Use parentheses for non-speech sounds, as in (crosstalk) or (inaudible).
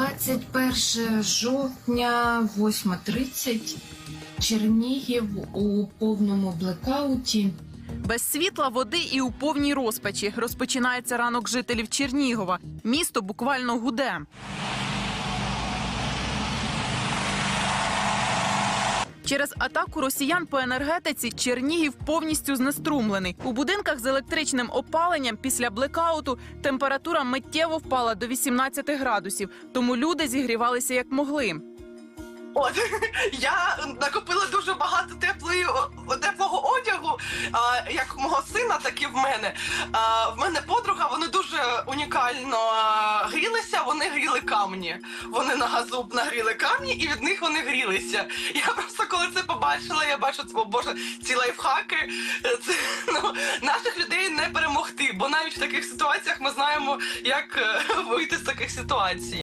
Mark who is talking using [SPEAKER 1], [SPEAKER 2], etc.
[SPEAKER 1] 21 жовтня, 8.30. Чернігів у повному блекауті.
[SPEAKER 2] Без світла, води і у повній розпачі розпочинається ранок жителів Чернігова. Місто буквально гуде. Через атаку росіян по енергетиці Чернігів повністю знеструмлений. У будинках з електричним опаленням після блекауту температура миттєво впала до 18 градусів, тому люди зігрівалися як могли.
[SPEAKER 3] От (laughs) я накопила дуже багато теплої теплого одягу, а, як мого сина, так і в мене. А, в мене дуже унікально грілися. Вони гріли камні. Вони на газу нагріли камні, і від них вони грілися. Я просто коли це побачила, я бачу, о боже, ці лайфхаки. е, Це (laughs) ну наших людей не перемогти, бо навіть в таких ситуаціях ми знаємо, як е, (laughs) вийти з таких ситуацій.